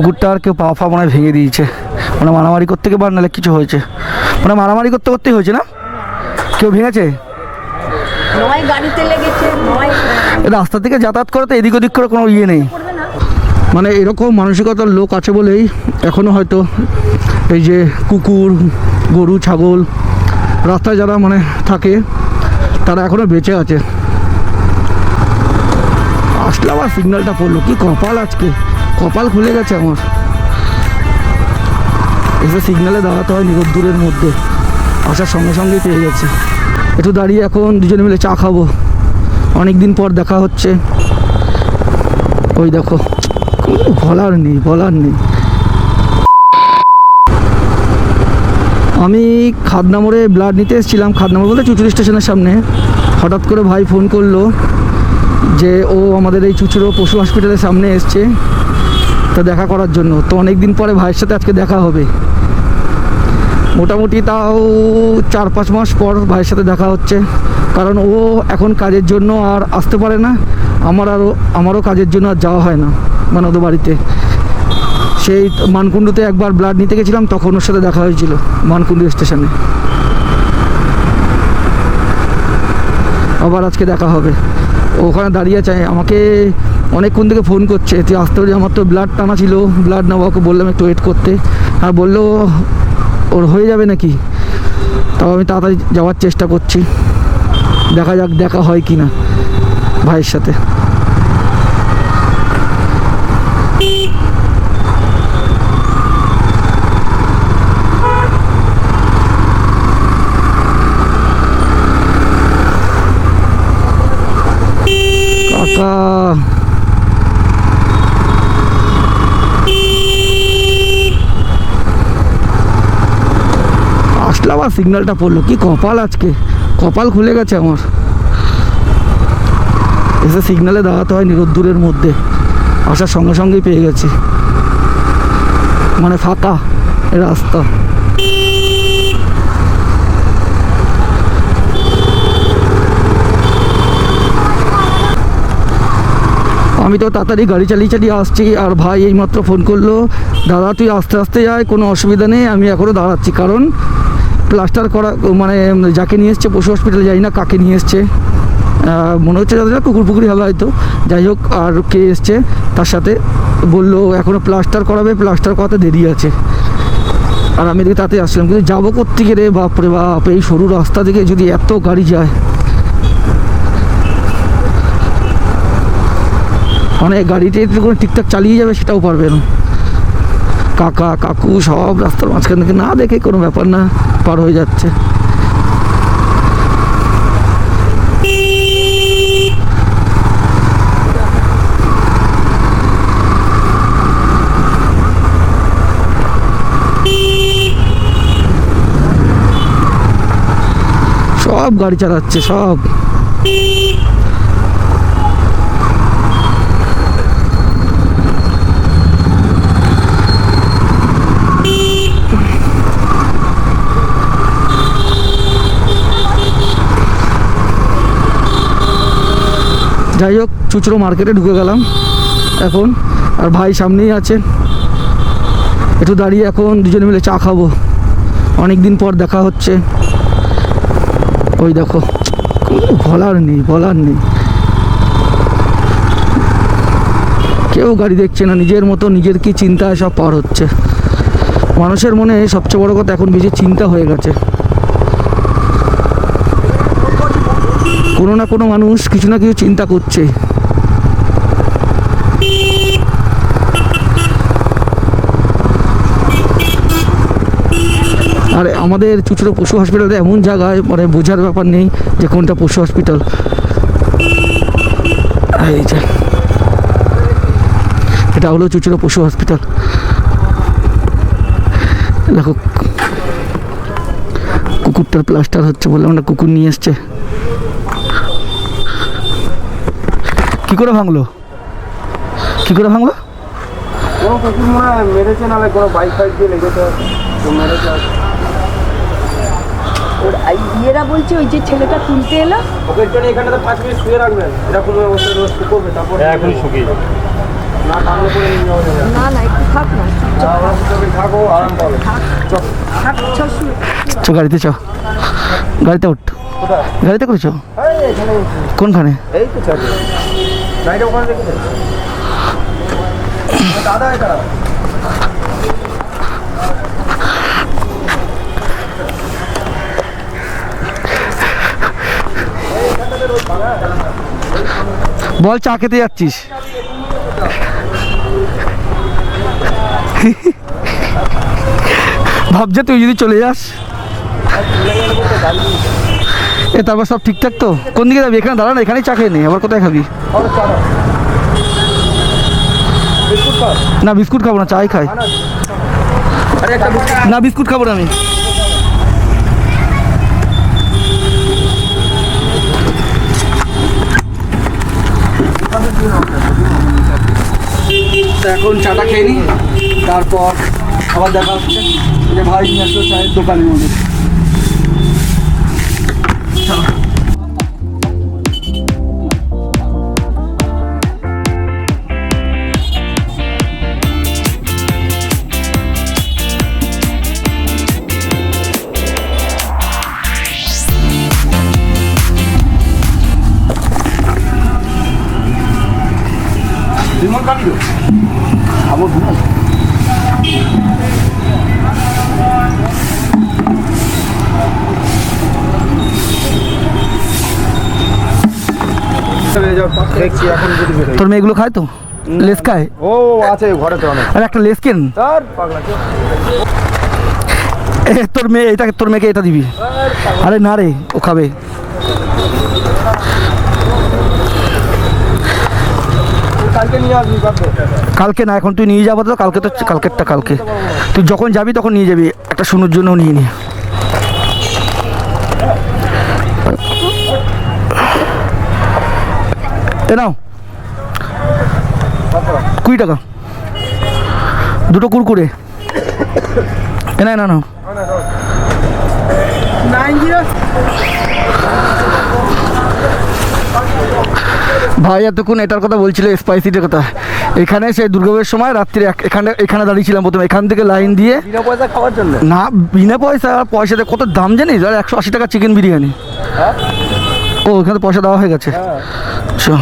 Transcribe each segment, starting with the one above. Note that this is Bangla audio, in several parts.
কুকুরটা আর কেউ পা ফা মনে ভেঙে দিয়েছে। মানে মারামারি করতে গিয়ে বা নাহলে কিছু হয়েছে। মানে মারামারি করতে করতেই হয়েছে না? কেউ ভেঙেছে? রাস্তা থেকে যাতায়াত করে তো এদিক ওদিক করে কোনো ইয়ে নেই। মানে এরকম মানসিকতার লোক আছে বলেই এখনও হয়তো এই যে কুকুর গরু ছাগল রাস্তায় যারা মানে থাকে তারা এখনও বেঁচে আছে। আবার সিগন্যালটা পড়ল। কি কপাল আজকে? কপাল খুলে গেছে আমার। এসে সিগন্যালে দাঁড়াতে হয় নিরোদ্দূরের মধ্যে। আসার সঙ্গে সঙ্গেই পেয়ে গেছে। একটু দাঁড়িয়ে এখন দুজনে মিলে চা খাব। অনেক দিন পর দেখা হচ্ছে। ওই দেখো। বলার নেই বলার নেই। আমি খাদনা মোড়ে ব্লাড নিতে এসেছিলাম খাদনা মোড় বলতে চুচুড়ি স্টেশনের সামনে। হঠাৎ করে ভাই ফোন করল। যে ও আমাদের এই চুচুড়ো পশু হসপিটালের সামনে এসছে, তো দেখা করার জন্য। তো অনেক দিন পরে ভাইয়ের সাথে আজকে দেখা হবে। মোটামুটি তাও চার পাঁচ মাস পর ভাইয়ের সাথে দেখা হচ্ছে। কারণ ও এখন কাজের জন্য আর আসতে পারে না। আমার আরও আমারও কাজের জন্য আর যাওয়া হয় না মানে ওদের বাড়িতে। সেই মানকুণ্ডুতে একবার ব্লাড নিতে গেছিলাম, তখন ওর সাথে দেখা হয়েছিল, মানকুণ্ডু স্টেশনে আবার আজকে দেখা হবে। ওখানে দাঁড়িয়ে আছে। আমাকে অনেকক্ষণ থেকে ফোন করছে। তুই আসতে পারি আমার তো ব্লাড টানা ছিল। ব্লাড নেওয়া ওকে বললাম একটু ওয়েট করতে। আর বলল, ওর হয়ে যাবে নাকি? তাও আমি তাড়াতাড়ি যাওয়ার চেষ্টা করছি। দেখা যাক, দেখা হয় কি না ভাইয়ের সাথে কাকা আসলে আবার সিগন্যালটা পড়ল। কি কপাল আজকে? কপাল খুলে গেছে আমার। এসে সিগন্যালে দাঁড়াতে হয় নিরোদ্দূরের মধ্যে। আসার সঙ্গে সঙ্গেই পেয়ে গেছি। মানে ফাঁকা রাস্তা। আমি তো তাড়াতাড়ি গাড়ি চালিয়ে চালিয়ে আসছি, আর ভাই এইমাত্র ফোন করল, দাদা, তুই আস্তে আস্তে যায় কোনো অসুবিধা নেই, আমি এখনও দাঁড়াচ্ছি। কারণ প্লাস্টার করা মানে যাকে নিয়ে এসছে পশু হসপিটালে যাই না কাকে নিয়ে এসছে। মনে হচ্ছে যাদের কুকুর পুকুরি হবে হয়তো। যাই হোক, আর কে এসছে, তার সাথে বলল এখনও প্লাস্টার করাবে, প্লাস্টার করাতে দেরি আছে। আর আমি এদিকে তাতে আসলাম, কিন্তু যাব কোথেকে রে বাপরে বাপ, এই সরু রাস্তা থেকে যদি এত গাড়ি যায়। মানে গাড়িতে করে ঠিকঠাক চালিয়ে যাবে, সেটাও পারবে না। কাকা, কাকু সব রাস্তার মাঝখান থেকে না দেখে কোনো ব্যাপার না, পার হয়ে যাচ্ছে। সব গাড়ি চালাচ্ছে, সব। যাই হোক, চুচড়ো মার্কেটে ঢুকে গেলাম এখন, আর ভাই সামনেই আছে। একটু দাঁড়িয়ে এখন দুজনে মিলে চা খাব। অনেক দিন পর দেখা হচ্ছে। ওই দেখো বলার নেই বলার নেই। কেউ গাড়ি দেখছে না, নিজের মতো নিজের কি চিন্তায় সব পার হচ্ছে। মানুষের মনে সবচেয়ে বড় কথা এখন বেশি চিন্তা হয়ে গেছে। কোনো না কোনো মানুষ কিছু না কিছু চিন্তা করছে। আর আমাদের চুচড়ো পশু হসপিটালটা এমন জায়গায় মানে বোঝার ব্যাপার নেই যে কোনটা পশু হসপিটাল এই যে, এটা হলো চুচড়ো পশু হসপিটাল দেখো, কুকুরটার প্লাস্টার হচ্ছে বলে আমরা কুকুর নিয়ে এসছে। কি করে ভাঙলো? কি করে ভাঙলো? কোনো কুকুর মনে হয় মেরেছে নাহলে কোনো বাইক ফাইক দিয়ে লেগেছে তো মেরেছে হয়তো। ওর এই ইয়েরা বলছে ওই যে ছেলেটা তুলতে এলো। ওকে একটু এখানে তো পাঁচ মিনিট শুয়ে রাখবেন। এরকম অবস্থায় রোজ শুকোবে তারপর শুকিয়ে যাবে। না টানলে করে নিয়ে যাওয়া যাবে। না না একটু থাক না আরাম পাবে। চ থাক, চ, চ গাড়িতে চ। গাড়িতে উঠ। গাড়িতে করেছ? এই কোনখানে? এই তো গাড়িটা ওখানে দাদা এটা বল চা খেতে যাচ্ছিস। ভাবছে তুই যদি চলে যাস। এ, তারপর সব ঠিকঠাক তো? কোন দিকে যাবি? এখানে দাঁড়া না, এখানেই চা খেয়ে নে, আবার কোথায় খাবি? না, বিস্কুট খাব না, চাই খাই। না, বিস্কুট খাব না আমি। এখন চাটা খেয়ে নি, তারপর আবার দেখা হচ্ছে। যে ভাই নিয়ে আসলো চায়ের দোকানের মধ্যে। বিমল খাবি তো খাব বিমল দেখছি এখন যদি বেরোই। তোর মেয়েগুলো খায় তো? লেস খায়? ও আছে ঘরে তো অনেক। আর একটা লেস কেন? তার পাগলা তোর মেয়ে এটা তোর মেয়েকে এটা দিবি। আরে না রে ও খাবে। কালকে না এখন তুই নিয়ে যাব তো কালকে তো কালকেরটা কালকে। তুই যখন যাবি তখন নিয়ে যাবি। একটা শুনুর জন্য নিয়ে নিয়ে এ নাও। কুড়ি টাকা। দুটো কুরকুরে এ না না নাও ভাই এতক্ষণ এটার কথা বলছিল স্পাইসিটার কথা। এখানে সেই দুর্গাপুরের সময় রাত্রি এখানে এখানে দাঁড়িয়েছিলাম প্রথমে। এখান থেকে লাইন দিয়ে বিনা পয়সা খাওয়ার জন্য? না বিনা পয়সা পয়সাতে কত দাম জানিস? আর একশো আশি টাকা চিকেন বিরিয়ানি। হ্যাঁ? ও ওখানে পয়সা দেওয়া হয়ে গেছে। হ্যাঁ। চল।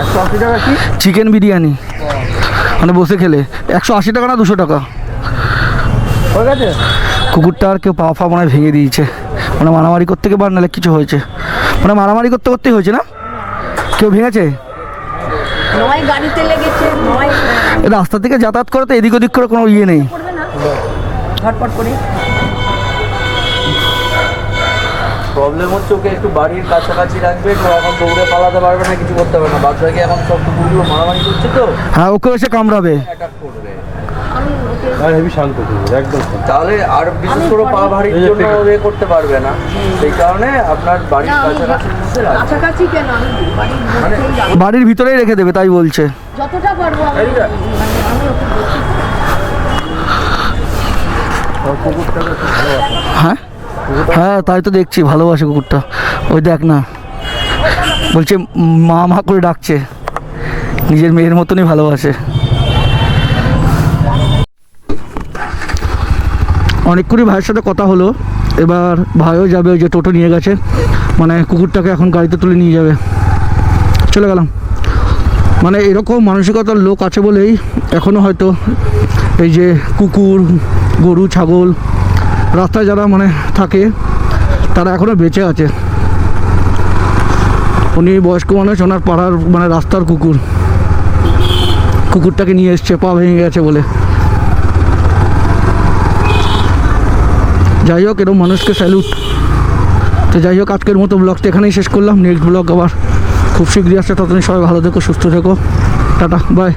একশো আশি টাকা চিকেন বিরিয়ানি। মানে বসে খেলে। একশো আশি টাকা না দুশো টাকা? হয়ে গেছে? কুকুরটা আর কেউ পা ফা মনে হয় ভেঙে দিয়েছে। মানে মারামারি করতে গিয়ে বা নাহলে কিছু হয়েছে। মানে মারামারি করতে করতেই হয়েছে না? কেউ ভেঙেছে? রাস্তা থেকে যাতায়াত করে তো এদিক ওদিক করে কোনো ইয়ে নেই। ঝটপট করে। প্রবলেম হচ্ছে ওকে একটু বাড়ির কাছাকাছি রাখবে তো এখন দৌড়ে পালাতে পারবে না কিছু করতে পারবে না। বাদ বাকি এখন সব কুকুরগুলো মারামারি করছে তো। হ্যাঁ ওকে এসে কামড়াবে। অ্যাটাক করবে। আর হেভি শান্ত কুকুর একদম তাহলে আর বিশেষ করে পা ভারীর জন্য করতে পারবে না। সেই কারণে আপনার বাড়ির কাছাকাছি কাছাকাছি কেন? আমি বাড়ির ভিতরেই রেখে দেবে তাই বলছে। যতটা পারব আমি এইটা? মানে হ্যাঁ? হ্যাঁ তাই তো দেখছি, ভালোবাসে কুকুরটা। ওই দেখ না। বলছে, মা মা করে ডাকছে। নিজের মেয়ের মতনই ভালোবাসে। অনেকক্ষণই ভাইয়ের সাথে কথা হলো। এবার ভাইও যাবে, ওই যে টোটো নিয়ে গেছে। মানে কুকুরটাকে এখন গাড়িতে তুলে নিয়ে যাবে। চলে গেলাম। মানে এরকম মানসিকতার লোক আছে বলেই এখনও হয়তো এই যে কুকুর, গরু, ছাগল রাস্তায় যারা মানে থাকে, তারা এখনও বেঁচে আছে। উনি বয়স্ক মানুষ, ওনার পাড়ার মানে রাস্তার কুকুর। কুকুরটাকে নিয়ে এসছে, পা ভেঙে গেছে বলে। যাই হোক এরকম মানুষকে স্যালুট তো যাই হোক, আজকের মতো ব্লগটা এখানেই শেষ করলাম। নেক্সট ব্লগ আবার খুব শীঘ্রই আসছে। ততদিন সবাই ভালো থেকো, সুস্থ থেকো। Tata bye